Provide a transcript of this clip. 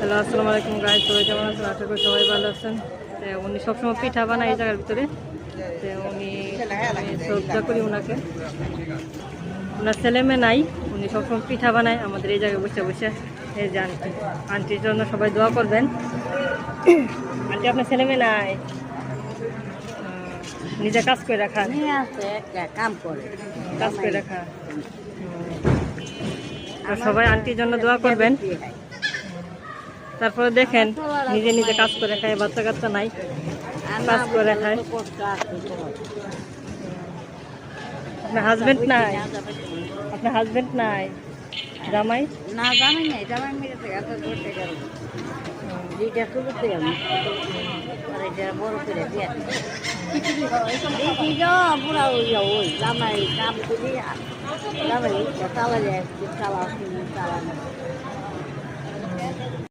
Hello আসসালামু আলাইকুম guys সবাই কেমন আছেন? আশা করি সবাই ভালো আছেন। তো উনি সবসময় পিঠা বানায় এই জায়গার ভিতরে। তো উনি শ্রদ্ধা করি ওনাকে ওনার ছেলে মেয়ে নাই উনি সবসময় পিঠা বানায় আমাদের এই জায়গায় বসে বসে। এই যে আন্টি আন্টির জন্য সবাই দোয়া করবেন। আন্টি আপনার ছেলে মেয়ে নাই? নিজে কাজ করে রাখা? কাম করে। কাজ করে রাখা। আর সবাই আন্টির জন্য দোয়া করবেন। তারপরে দেখেন, নিজে নিজে কাজ করে খায়, বাচ্চা কাচ্চা নাই, কাজ করে খায়। আপনার হাজবেন্ড নাই? আপনার হাজবেন্ড নাই? জামাই? না জানি না জামাই মেরে করতে গেল। বড় করে দিয়ে। ওই জামাই কাম করি জামাই চালা যায় চালা চালা